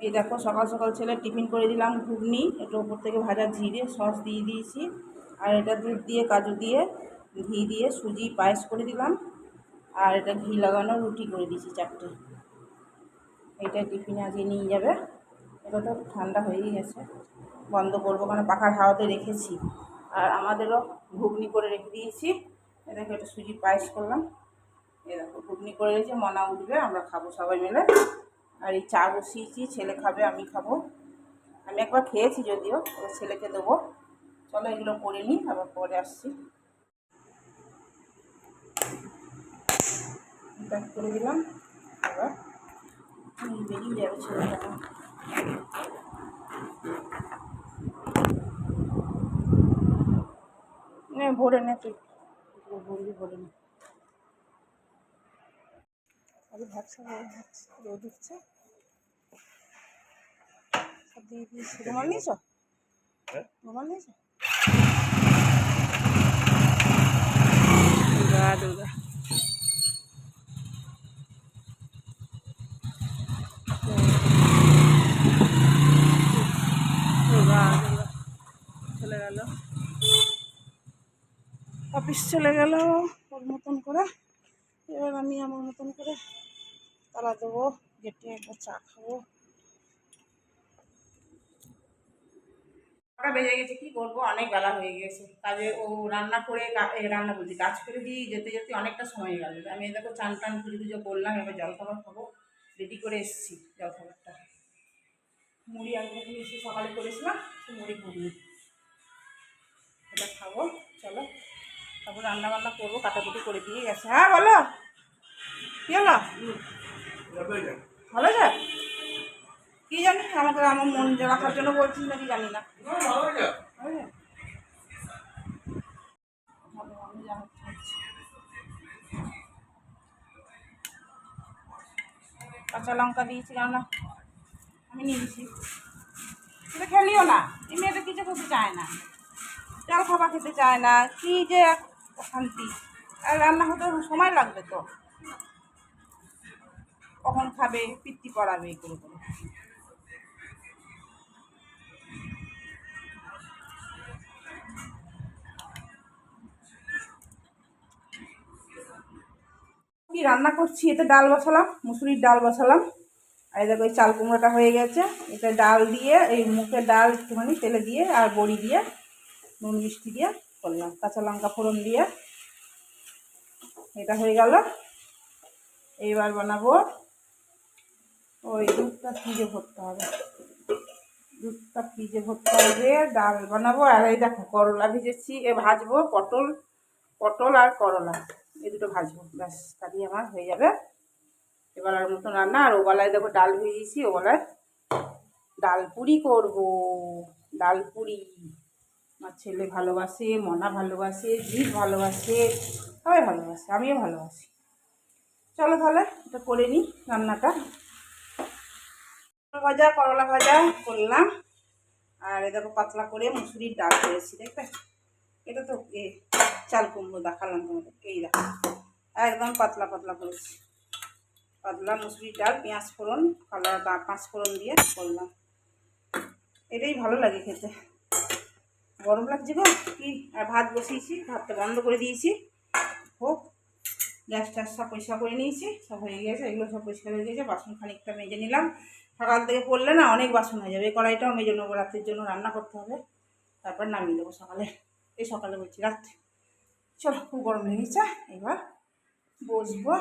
এই দেখো, সকাল সকাল ছেলে টিফিন করে দিলাম, ঘুগনি, একটু ওপর থেকে ভাজা জিরে, সস দিয়ে দিয়েছি। আর এটা দুধ দিয়ে, কাজু দিয়ে, ঘি দিয়ে, সুজি, পায়েস করে দিলাম। আর এটা ঘি লাগানো রুটি করে দিয়েছি, চারটে। এটা টিফিনে আজকে নিয়ে যাবে। এটা তো ঠান্ডা হয়েই গেছে। বন্ধ করব কারণ পাখার হাওয়াতে রেখেছি। আর আমাদেরও ঘুগনি করে রেখে দিয়েছি। দেখো একটা সুজি, পায়েস করলাম। এ দেখো, ঘুগনি করে রেখেছি মনা উঠবে, আমরা খাব সবাই মিলে। আর এই চা বসিয়েছি, ছেলে খাবে, আমি খাব। আমি একবার খেয়েছি যদিও ওর ছেলেকে দেবো। চলো এগুলো করে নিই, আবার পরে আসছি। করে দিলাম, আবার। বেরিয়ে যাবে ছেলেটা। ভরে নে তুই। ভরবি ভরে নে। আরে ভাবছা ভাবছা রোদ উঠছে সব দিয়ে দিয়েছি। রুমাল নিয়েছ? রুমাল নিয়েছ? দুর্গা দুর্গা চলে গেল। অফিস চলে গেল ওর মতন করে। এবার আমি আমার মতন করে তালা দেবো, গেটে একবার চা খাব। বেজে গেছে, কি করব অনেক বেলা হয়ে গেছে। কাজে ও রান্না করে রান্না বলছি, কাজ করে দিয়ে যেতে যেতে অনেকটা সময় গেল। আমি দেখো চান টান পুজো পুজো করলাম, এবার জলখাবার খাব। রেডি করে এসেছি জলখাবারটা। মুড়ি আলু এসে সকালে করেছিলাম মুড়ি ঘুগনি এটা খাব, চলো। তারপর রান্না বান্না করব, কাটাকুটি করে দিয়ে গেছে। হ্যাঁ বলো। কি হলো? ভালো যা কি জানি আমাকে আমার মন রাখার জন্য বলছিস নাকি জানি না। কাঁচা লঙ্কা দিয়েছি, কেননা আমি নিয়েছি। এটা খেলিও না, এই মেয়েটা কিছু খেতে চায় না। জল খাবার খেতে চায় না, কি যে অশান্তি। আর রান্না হতে সময় লাগবে তো। খাবে, পিত্তি পড়াবে এই করে। রান্না করছি, এতে ডাল বসালাম, মুসুরির ডাল বসালাম। আর এই দেখো এই চাল কুমড়োটা হয়ে গেছে। এটা ডাল দিয়ে, এই মুখের ডাল একটুখানি তেলে দিয়ে আর বড়ি দিয়ে, নুন মিষ্টি দিয়ে করলাম, কাঁচা লঙ্কা ফোড়ন দিয়ে। এটা হয়ে গেল। এইবার বানাবো ওই দুধটা ফ্রিজে ভরতে হবে? দুধটা ফ্রিজে ভরতে হবে? ডাল বানাবো আর এই দেখো করলা ভেজেছি, এ ভাজবো পটল পটল আর করলা। এই দুটো ভাজবো, ব্যাস তাহলেই আমার হয়ে যাবে। এবেলার মতো রান্না, আর ওবেলায় দেখো ডাল ভেজেছি ওবেলায় ডাল পুরি করব। ডাল পুরি। আমার ছেলে ভালোবাসে, মনা ভালোবাসে, জিৎ ভালোবাসে, সবাই ভালোবাসে, আমিও ভালোবাসি। চলো তাহলে, এটা করে নিই রান্নাটা। ভাজা, করলা ভাজা করলাম। আর এ দেখো পাতলা করে মুসুরির ডাল করেছি, দেখবে? এটা তো এ চাল কুমড়ো, দেখালাম তোমাদের এই দেখো। একদম পাতলা পাতলা করেছি। পাতলা মুসুরির ডাল, পেঁয়াজ ফোড়ন, কালা পাঁচ ফোড়ন দিয়ে করলাম। এটাই ভালো লাগে খেতে। গরম লাগছে গো? কি? আর ভাত বসিয়েছি, ভাতটা বন্ধ করে দিয়েছি। হোক। গ্যাস ট্যাস সব পরিষ্কার করে নিয়েছি, সব হয়ে গেছে এগুলো সব পরিষ্কার হয়ে গেছে বাসন খানিকটা মেজে নিলাম। সকাল থেকে পড়লে না অনেক বাসন হয়ে যাবে, এই কড়াইটাও মেজে নেব রাতের জন্য রান্না করতে হবে। তারপর নামিয়ে দেবো সকালে, এই সকালে বলছি, রাত্রে। চলো, খুব গরম লেগেছে এবার বসবো।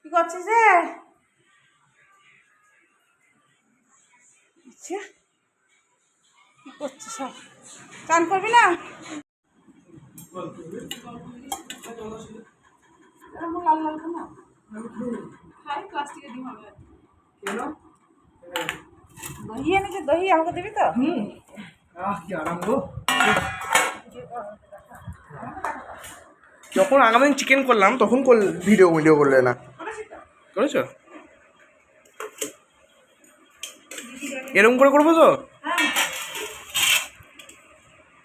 কি করছিস রে? আচ্ছা কি করছিস চান করবি না? দহি এনেছে দহি তো গো যখন আগামী দিন চিকেন করলাম, তখন ভিডিও ভিডিও করলে না। করেছ? এরকম করে করব তো হ্যাঁ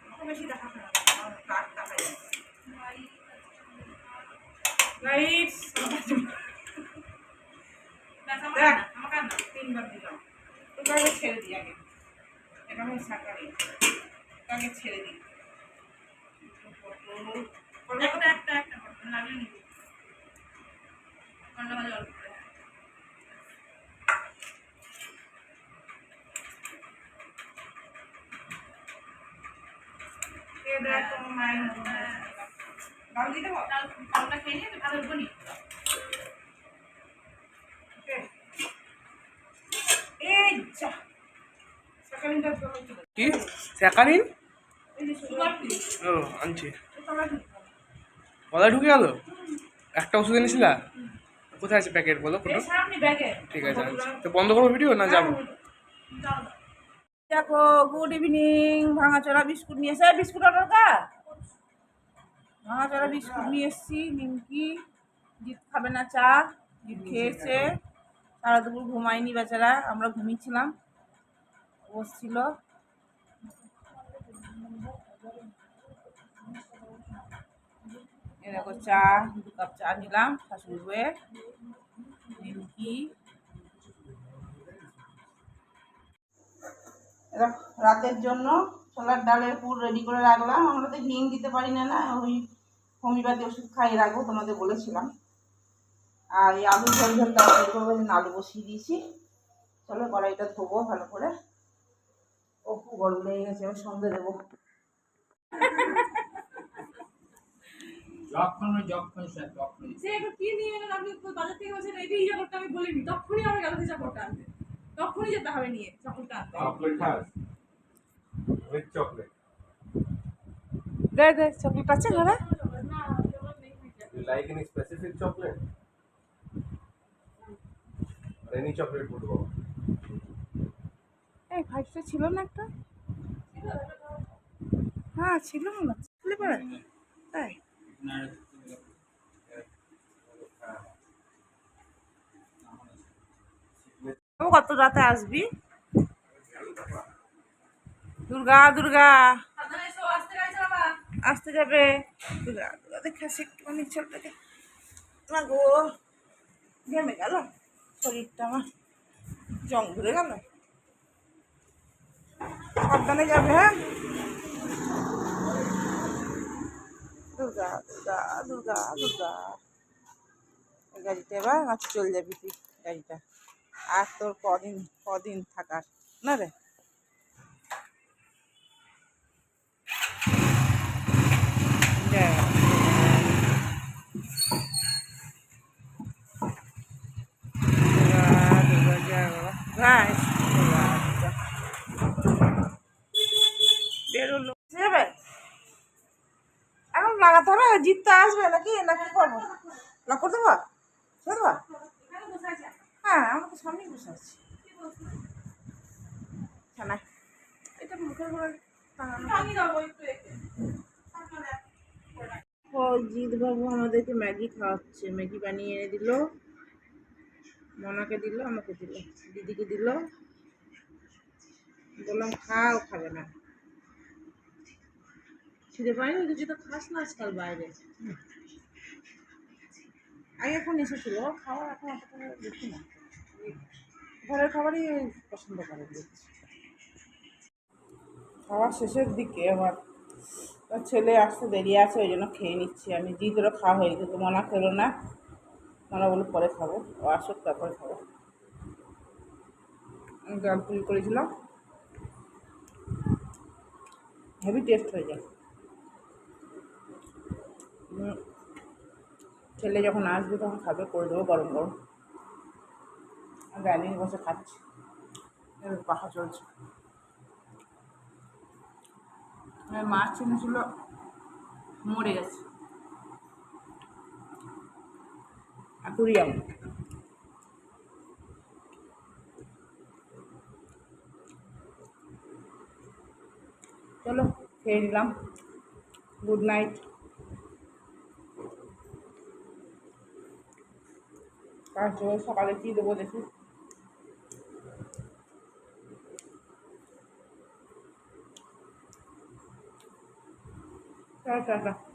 আমাকে বেশি দেখাতে হবে না। আমার কাঠ দেখা যায়। Guys, দেখ, আমাকে তিনবার দিলাম তোকে আগে ছেড়ে দিই আগে এটা আমি সাকারি আগে ছেড়ে দিই। পটল একটা একটা একটা পটল লাগলে নিবি। ঠান্ডা মাঝে অল্প করে কে দেখ তোমার মায়ের মতো। ডাল দিতে হবে ডালটা খেয়ে নিয়ে ভালো উঠবো নি? এই যা। সকালিনটা কি? স্যাকারিন ও, আনছি। গলায় ঢুকে গেল? একটা ওষুধ এনেছিলা? কোথায় আছে প্যাকেট বলো ব্যাগে ঠিক আছে, আনছি। তো বন্ধ করব ভিডিও না যাব? দেখো গুড ইভিনিং ভাঙাচোরা বিস্কুট নিয়ে এসে বিস্কুট অর্ডার কর ভাঙাচোরা বিস্কুট নিয়ে এসেছি, নিমকি, জিৎ খাবে না চা, জিৎ খেয়েছে। সারা দুপুর ঘুমায়নি বেচারা, আমরা ঘুমিয়েছিলাম। বসছিল এ দেখো চা দু কাপ চা নিলাম, শাশুড়ি বয়ে নিমকি রাতের জন্য ছোলার ডালের পুর রেডি করে রাখলাম। আমরা তো হিং দিতে পারি না না, ওই হোমিওপ্যাথি ওষুধ খাইয়ে রাখব তোমাদের বলেছিলাম। আর এই আলু ঝোল ঝোল তরকারি আলু বসিয়ে দিয়েছি। চলো কড়াইটা ধোবো ভালো করে। ও গরম লেগে গেছে, এবার সন্ধে দেবো। যখন যখন স্যার তখন সে একটু কি নিয়ে এলেন আপনি তো বাজার থেকে বলছেন আমি বলিনি তখনই আমার গেল আনতে। তখনই যেতে হবে নিয়ে চকলেটটা আনতে? দে দে চকলেট আছে ঘরে না চকলেট নেই You like any specific chocolate? Or any chocolate would go. এই ফাইভটা ছিল না একটা। হ্যাঁ ছিল মনে হচ্ছে খুলে পড়ে তাই ও কত রাতে আসবি? দুর্গা দুর্গা। আস্তে যাবে। দুর্গা দুর্গা, দেখে আসি একটুখানি ছেলেটাকে। না গো, ঘেমে গেল? শরীরটা আমার জং ধরে গেল। সাবধানে যাবে হ্যাঁ? দুর্গা দুর্গা দুর্গা দুর্গা। গাড়িটা এবার চলে যাবি তুই, গাড়িটা। আর তোর কদিন কদিন থাকার না রে? এখন লাগাতে হবে জিততে আসবে নাকি? না কি করব? লক করে দেবো ছেড়ে দেবো? হ্যাঁ আমরা তো সামনেই বসে আছি ছানা এটা মুখের জিৎ বাবু আমাদেরকে ম্যাগি খাওয়াচ্ছে। ম্যাগি বানিয়ে এনে দিল। মনাকে দিল আমাকে দিল। দিদিকে দিল। বললাম খাও খাবে না। খিদে পাইনি কিছু তো খাস না আজকাল বাইরে। আগে এখন এসেছিল। ও খাওয়া এখন অত দেখি না। ঘরের খাবারই পছন্দ করে খাওয়ার শেষের দিকে ওর ছেলে আসতে দেরি আছে, ওই জন্য খেয়ে নিচ্ছি। আমি জিদেরও খাওয়া হয়ে গেছে মনা খেলো না। মনা বলে পরে খাব, ও আসুক, তারপরে খাব। আমি ডাল পুরি করেছিলাম। হেভি টেস্ট হয়ে যায়। ছেলে যখন আসবে তখন খাবে, করে দেবো গরম গরম। ডাইনিং বসে খাচ্ছি। পাখা চলছে। মাছ এনেছিল মরে গেছে। অ্যাকুরিয়াম। চলো, খেয়ে নিলাম। Good night. কাজ সকালে কী দেবো দেখি। 走走走